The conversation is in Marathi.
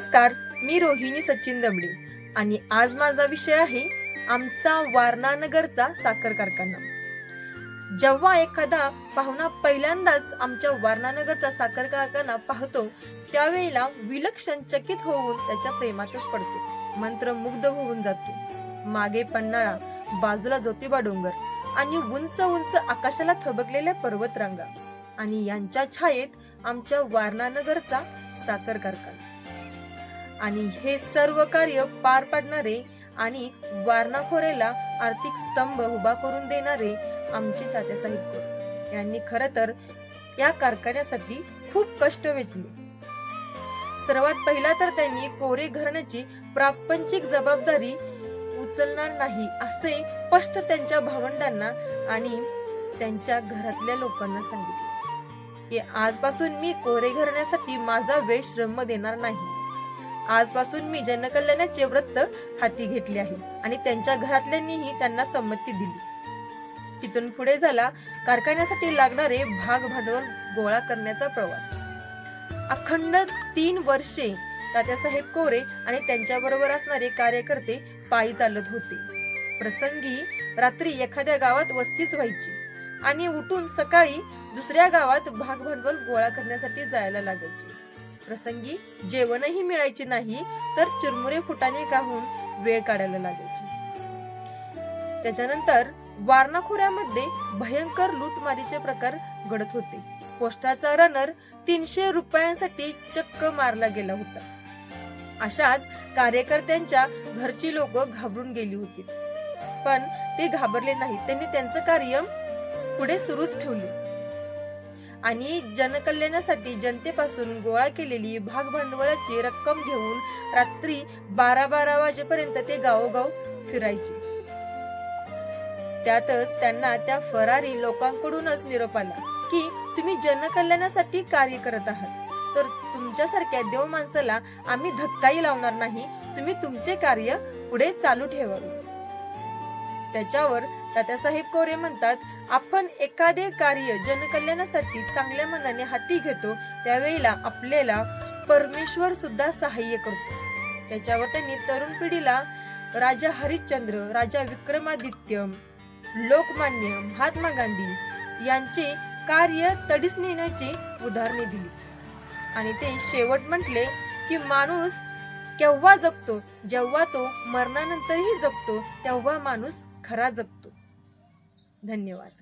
नमस्कार मी रोहिणी सचिन दमडे. आणि आज माझा विषय आहे आमचा वारणानगरचा साखर कारखाना. जेव्हा एखादा पाहुणा पहिल्यांदाच आमच्या वारणानगरचा साखर कारखाना पाहतो त्यावेळेला विलक्षण चकित होऊन त्याच्या प्रेमातच पडतो. मंत्रमुग्ध होऊन जातो. मागे पन्हाळा बाजूला ज्योतिबा डोंगर आणि उंच उंच आकाशाला थबकलेल्या पर्वतरांगा आणि यांच्या छायेत आमच्या वारणानगरचा साखर कारखाना. आणि हे सर्व कार्य पार पाडणारे आणि वारणाखोरेला आर्थिक स्तंभ उभा करून देणारे आमचे तात्यासाहेब कोरे. यांनी खर तर या कारखान्यासाठी खूप कष्ट वेचले. सर्वात पहिला तर त्यांनी कोरे घराण्याची प्रापंचिक जबाबदारी उचलणार नाही असे स्पष्ट त्यांच्या भावंडांना आणि त्यांच्या घरातल्या लोकांना सांगितले. की आजपासून मी कोरे घराण्यासाठी माझा वेळ श्रम देणार नाही. आजपासून मी जनकल्याणाचे व्रत हाती घेतले आहे आणि त्यांच्या घरातल्यांनीही त्यांना संमती दिली. तिथून पुढे झाला कारखान्यासाठी लागणारे भाग भांडवल गोळा करण्याचा प्रवास. अखंड तीन वर्षे तात्यासाहेब कोरे आणि त्यांच्याबरोबर असणारे कार्यकर्ते पायी चालत होते. प्रसंगी रात्री एखाद्या गावात वस्तीच व्हायची आणि उठून सकाळी दुसऱ्या गावात भाग भांडवल गोळा करण्यासाठी जायला लागायचे. प्रसंगी जेवणही मिळायचे नाही तर चुरमुरे फुटाने गाहून वेळ काढायला लागायची. त्याच्यानंतर वारणाखोऱ्यामध्ये भयंकर लूटमारीचे प्रकार घडत होते. पोस्टाचा रनर तीनशे रुपयांसाठी चक्क मारला गेला होता. अशात कार्यकर्त्यांच्या घरची लोक घाबरून गेली होती. पण ते घाबरले नाही त्यांनी त्यांचं कार्य पुढे सुरूच ठेवले. आणि जनकल्याणासाठी जनतेपासून गोळा केलेली भागभांडवलाची रक्कम घेऊन रात्री बारा बारा वाजेपर्यंत ते गावोगाव फिरायचे. त्यातच त्यांना त्या फरारी लोकांकडूनच निरोप आला की तुम्ही जनकल्याणासाठी कार्य करत आहात. तर तुमच्यासारख्या देव माणसाला आम्ही धक्काही लावणार नाही. तुम्ही तुमचे कार्य पुढे चालू ठेवावे. त्याच्यावर तात्यासाहेब कोरे म्हणतात आपण एखादे कार्य जनकल्याणासाठी चांगल्या मनाने हाती घेतो त्यावेळेला आपल्याला परमेश्वर सुद्धा सहाय्य करतो. त्याच्यावर त्यांनी तरुण पिढीला राजा हरिश्चंद्र राजा विक्रमादित्य लोकमान्य महात्मा गांधी यांचे कार्य तडीस नेण्याची उदाहरणे दिली. आणि ते शेवट म्हटले की माणूस केव्हा जगतो जेव्हा तो मरणानंतरही जगतो तेव्हा माणूस खरा जगतो. धन्यवाद